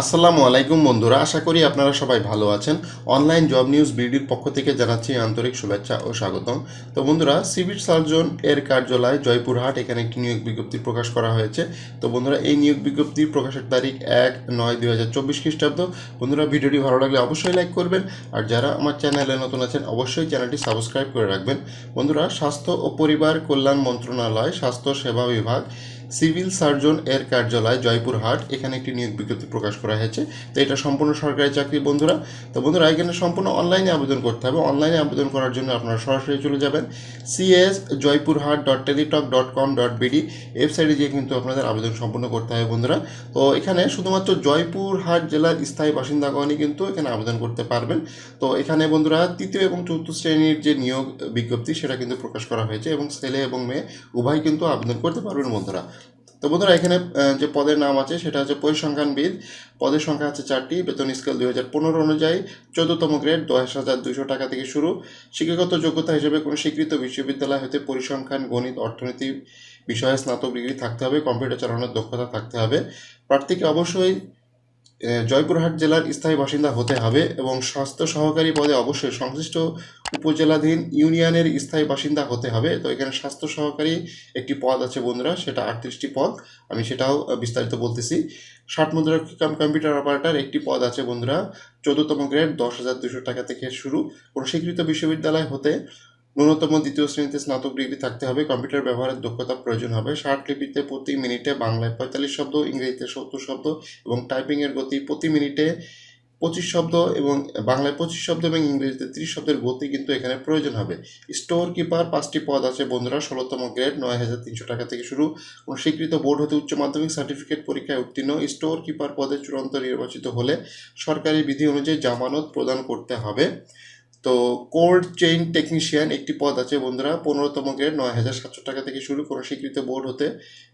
আসসালামু আলাইকুম বন্ধুরা, আশা করি আপনারা সবাই ভালো আছেন। অনলাইন জব নিউজ বিডির পক্ষ থেকে জানাচ্ছি আন্তরিক শুভেচ্ছা ও স্বাগতম। তো বন্ধুরা, সিভিল সার্জন এর কার্যালয় জয়পুরহাট, এখানে একটি নিয়োগ বিজ্ঞপ্তি প্রকাশ করা হয়েছে। তো বন্ধুরা, এই নিয়োগ বিজ্ঞপ্তির প্রকাশের তারিখ এক নয় দুই হাজার চব্বিশ খ্রিস্টাব্দ। বন্ধুরা, ভিডিওটি ভালো লাগলে অবশ্যই লাইক করবেন। আর যারা আমার চ্যানেলে নতুন আছেন, অবশ্যই চ্যানেলটি সাবস্ক্রাইব করে রাখবেন। বন্ধুরা, স্বাস্থ্য ও পরিবার কল্যাণ মন্ত্রণালয়, স্বাস্থ্য সেবা বিভাগ সিভিল সার্জন এর কার্যালয় জয়পুরহাট, এখানে একটি নিয়োগ বিজ্ঞপ্তি প্রকাশ করা হয়েছে। তো এটা সম্পূর্ণ সরকারি চাকরি, বন্ধুরা। তো বন্ধুরা, এখানে সম্পূর্ণ অনলাইনে আবেদন করতে হবে। অনলাইনে আবেদন করার জন্য আপনারা সরাসরি চলে যাবেন CS Joypurhat dot Teletalk dot com dot BD ওয়েবসাইটে গিয়ে কিন্তু আপনাদের আবেদন সম্পূর্ণ করতে হবে, বন্ধুরা। তো এখানে শুধুমাত্র জয়পুরহাট জেলার স্থায়ী বাসিন্দাগণই কিন্তু এখানে আবেদন করতে পারবেন। তো এখানে, বন্ধুরা, তৃতীয় এবং চতুর্থ শ্রেণির যে নিয়োগ বিজ্ঞপ্তি, সেটা কিন্তু প্রকাশ করা হয়েছে এবং ছেলে এবং মেয়ে উভয় কিন্তু আবেদন করতে পারবেন, বন্ধুরা। তো বন্ধুরা, এখানে যে পদের নাম আছে, সেটা হচ্ছে পরিসংখ্যানবিদ। পদের সংখ্যা আছে চারটি, বেতন স্কেল দুই হাজার পনেরো অনুযায়ী চোদ্দতম গ্রেড দশ হাজার দুশো টাকা থেকে শুরু। শিক্ষাগত যোগ্যতা হিসেবে কোনো স্বীকৃত বিশ্ববিদ্যালয় হতে পরিসংখ্যান, গণিত, অর্থনীতি বিষয়ে স্নাতক ডিগ্রি থাকতে হবে, কম্পিউটার চালানোর দক্ষতা থাকতে হবে। প্রার্থীকে অবশ্যই জয়পুরহাট জেলার স্থায়ী বাসিন্দা হতে হবে এবং স্বাস্থ্য সহকারী পদে অবশ্যই সংশ্লিষ্ট উপজেলাধীন ইউনিয়নের স্থায়ী বাসিন্দা হতে হবে। তো এখানে স্বাস্থ্য সহকারী একটি পদ আছে বন্ধুরা, সেটা আটত্রিশটি পদ। আমি সেটাও বিস্তারিত বলতেছি। ষাট মুদ্রা কাম কম্পিউটার অপারেটর একটি পদ আছে বন্ধুরা, চোদ্দতম গ্রেড, দশ হাজার দুশো টাকা থেকে শুরু। কোনো স্বীকৃত বিশ্ববিদ্যালয় হতে ন্যূনতম দ্বিতীয় শ্রেণীতে স্নাতক ডিগ্রি থাকতে হবে, কম্পিউটার ব্যবহারের দক্ষতা প্রয়োজন হবে। ষাট লিপিতে প্রতি মিনিটে বাংলায় পঁয়তাল্লিশ শব্দ, ইংরেজিতে সত্তর শব্দ এবং টাইপিংয়ের গতি প্রতি মিনিটে পঁচিশ শব্দ এবং বাংলায় পঁচিশ শব্দ এবং ইংরেজিতে ত্রিশ শব্দের গতি কিন্তু এখানে প্রয়োজন হবে। স্টোর কিপার পাঁচটি পদ আছে বন্ধুরা, ষোলোতম গ্রেড, নয় হাজার তিনশো টাকা থেকে শুরু। কোনো স্বীকৃত বোর্ড হতে উচ্চ মাধ্যমিক সার্টিফিকেট পরীক্ষায় উত্তীর্ণ। স্টোর কিপার পদে চূড়ান্ত নির্বাচিত হলে সরকারি বিধি অনুযায়ী জামানত প্রদান করতে হবে। তো কোল্ড চেইন টেকনিশিয়ান একটি পদ আছে বন্ধুরা, পনেরোতম গ্রেড, নয় হাজার সাতশো টাকা থেকে শুরু কোনো স্বীকৃত বোর্ড হতে।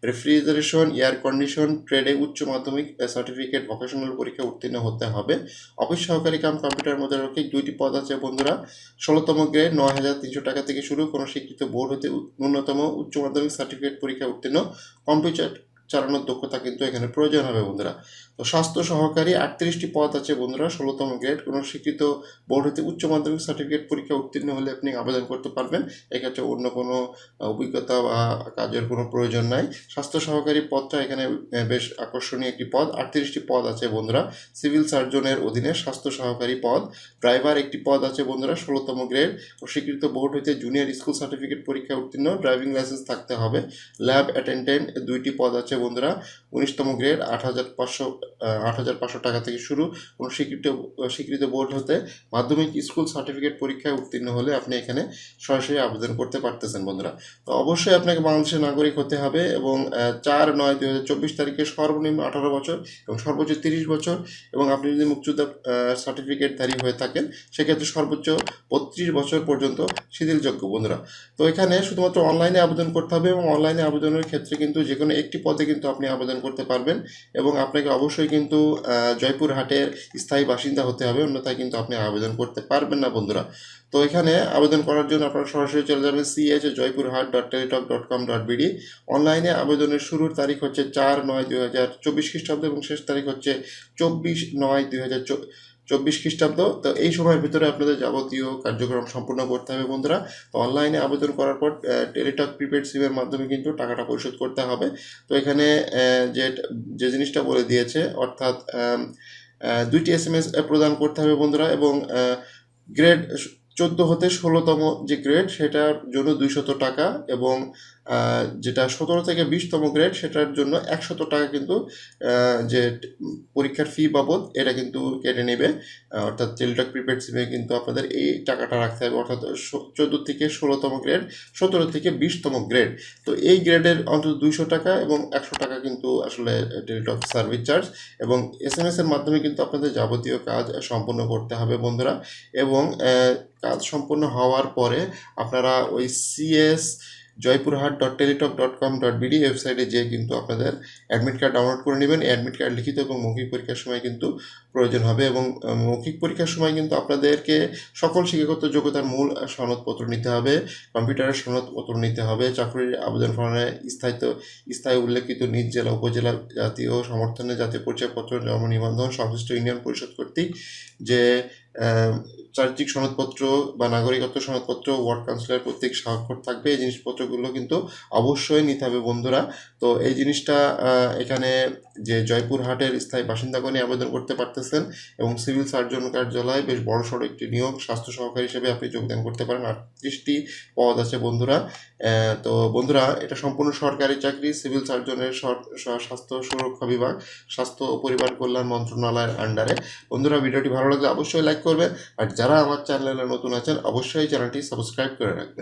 রেফ্রিজারেশন, এয়ার কন্ডিশন, ট্রেডে উচ্চ মাধ্যমিক সার্টিফিকেট, ভোকেশনাল পরীক্ষা উত্তীর্ণ হতে হবে। অফিস সহকারী কাম কম্পিউটার মধ্যে রক্ষে দুইটি পদ আছে বন্ধুরা, ষোলোতম গ্রেড, নয় হাজার তিনশো টাকা থেকে শুরু কোনো স্বীকৃত বোর্ড হতে ন্যূনতম উচ্চ মাধ্যমিক সার্টিফিকেট পরীক্ষা উত্তীর্ণ। কম্পিউটার চালানোর দক্ষতা কিন্তু এখানে প্রয়োজন হবে, বন্ধুরা। তো স্বাস্থ্য সহকারী আটত্রিশটি পদ আছে, বন্ধুরা। ষোলোতম গ্রেড কোনো স্বীকৃত বোর্ড হতে উচ্চ মাধ্যমিক সার্টিফিকেট পরীক্ষা উত্তীর্ণ হলে আপনি আবেদন করতে পারবেন। এক্ষেত্রে অন্য কোনো অভিজ্ঞতা বা কাজের কোনো প্রয়োজন নাই। স্বাস্থ্য সহকারী পদটা এখানে বেশ আকর্ষণীয় একটি পদ। আটত্রিশটি পদ আছে, বন্ধুরা। সিভিল সার্জনের অধীনে স্বাস্থ্য সহকারী পদ। ড্রাইভার একটি পদ আছে, বন্ধুরা, ষোলোতম গ্রেড ও স্বীকৃত বোর্ড হইতে জুনিয়র স্কুল সার্টিফিকেট পরীক্ষা উত্তীর্ণ। ড্রাইভিং লাইসেন্স থাকতে হবে। ল্যাব অ্যাটেন্ডেন্ট দুইটি পদ আছে বন্ধুরা উনিশতম গ্রেড আট হাজার পাঁচশো আট হাজার পাঁচশো টাকা থেকে শুরু কোনো স্বীকৃত স্বীকৃত বোর্ড হতে মাধ্যমিক স্কুল সার্টিফিকেট পরীক্ষায় উত্তীর্ণ হলে আপনি এখানে সরাসরি আবেদন করতে পারতেছেন, বন্ধুরা। তো অবশ্যই আপনাকে বাংলাদেশের নাগরিক হতে হবে এবং চার নয় দুই হাজার চব্বিশ তারিখে সর্বনিম্ন আঠারো বছর এবং সর্বোচ্চ তিরিশ বছর এবং আপনি যদি মুক্তিযোদ্ধা সার্টিফিকেটধারী হয়ে থাকেন, সেক্ষেত্রে সর্বোচ্চ বত্রিশ বছর পর্যন্ত শিথিলযোগ্য বন্ধুরা। তো এখানে শুধুমাত্র অনলাইনে আবেদন করতে হবে এবং অনলাইনে আবেদনের ক্ষেত্রে কিন্তু যে কোনো একটি পদে কিন্তু আপনি আবেদন করতে পারবেন এবং আপনাকে অবশ্যই কিন্তু জয়পুরহাটের স্থায়ী বাসিন্দা হতে হবে, অন্যথায় কিন্তু আপনি আবেদন করতে পারবেন না বন্ধুরা। তো এখানে আবেদন করার জন্য আপনারা সরাসরি চলে যাবেন CH Joypurhat dot Teletalk dot com dot BD অনলাইনে আবেদনের শুরুর তারিখ হচ্ছে চার নয় দুই হাজার চব্বিশ খ্রিস্টাব্দ এবং শেষ তারিখ হচ্ছে চব্বিশ নয় দুই হাজার চব্বিশ খ্রিস্টাব্দ। তো এই সময়ের ভিতরে আপনাদের যাবতীয় কার্যক্রম সম্পূর্ণ করতে হবে বন্ধুরা। তো অনলাইনে আবেদন করার পর টেলিটক প্রিপেড সিমের মাধ্যমে কিন্তু টাকাটা পরিশোধ করতে হবে। তো এখানে যে যে জিনিসটা বলে দিয়েছে, অর্থাৎ দুইটি এস এম এস প্রদান করতে হবে বন্ধুরা এবং গ্রেড চোদ্দ হতে ষোলোতম যে গ্রেড সেটার জন্য দুইশত টাকা এবং যেটা সতেরো থেকে বিশতম গ্রেড সেটার জন্য একশত টাকা কিন্তু যে পরীক্ষার ফি বাবদ, এটা কিন্তু কেটে নেবে। অর্থাৎ টেলিটক প্রিপেড সিমে কিন্তু আপনাদের এই টাকাটা রাখতে হবে। অর্থাৎ চোদ্দ থেকে ষোলোতম গ্রেড সতেরো থেকে বিশতম গ্রেড তো এই গ্রেডের অন্তত দুইশো টাকা এবং একশো টাকা কিন্তু আসলে টেলিটক সার্ভিস চার্জ এবং এস এম এর মাধ্যমে কিন্তু আপনাদের যাবতীয় কাজ সম্পন্ন করতে হবে, বন্ধুরা। এবং কাজ সম্পন্ন হওয়ার পরে আপনারা ওই CS Joypurhat dot Teletalk dot com dot BD ওয়েবসাইটে যেয়ে কিন্তু আপনাদের অ্যাডমিট কার্ড ডাউনলোড করে নেবেন। অ্যাডমিট কার্ড লিখিত এবং মৌখিক পরীক্ষার সময় কিন্তু প্রয়োজন হবে এবং মৌখিক পরীক্ষার সময় কিন্তু আপনাদেরকে সকল শিক্ষাগত যোগ্যতার মূল সনদপত্র নিতে হবে, কম্পিউটারের সনদপত্র নিতে হবে, চাকরির আবেদন ফর্মে স্থায়িত, স্থায়ী উল্লেখিত নিজ জেলা, উপজেলা জাতীয় সমর্থনে জাতীয় পরিচয়পত্র, জন্ম নিবন্ধন, সংশ্লিষ্ট ইউনিয়ন পরিষদ কর্তৃক যে চারিত্রিক সনদপত্র বা নাগরিকত্ব সনদপত্র, ওয়ার্ড কাউন্সিলর কর্তৃক স্বাক্ষর থাকবে। এই জিনিসপত্রগুলো কিন্তু অবশ্যই নিতে হবে বন্ধুরা। তো এই জিনিসটা এখানে যে জয়পুরহাটের স্থায়ী বাসিন্দাগণই আবেদন করতে পারতেছেন এবং সিভিল সার্জন কার্যালয় বেশ বড় সড়ো একটি নিয়োগ স্বাস্থ্য সহকারী হিসেবে আপনি যোগদান করতে পারেন। আটত্রিশটি পদ আছে বন্ধুরা। তো বন্ধুরা, এটা সম্পূর্ণ সরকারি চাকরি, সিভিল সার্জনের সর- স্বাস্থ্য সুরক্ষা বিভাগ, স্বাস্থ্য ও পরিবার কল্যাণ মন্ত্রণালয়ের আন্ডারে বন্ধুরা, ভিডিওটি ভালো লাগলে অবশ্যই লাইক করবেন। আর যারা আমার চ্যানেলে নতুন আছেন অবশ্যই চ্যানেলটি সাবস্ক্রাইব করে রাখবেন।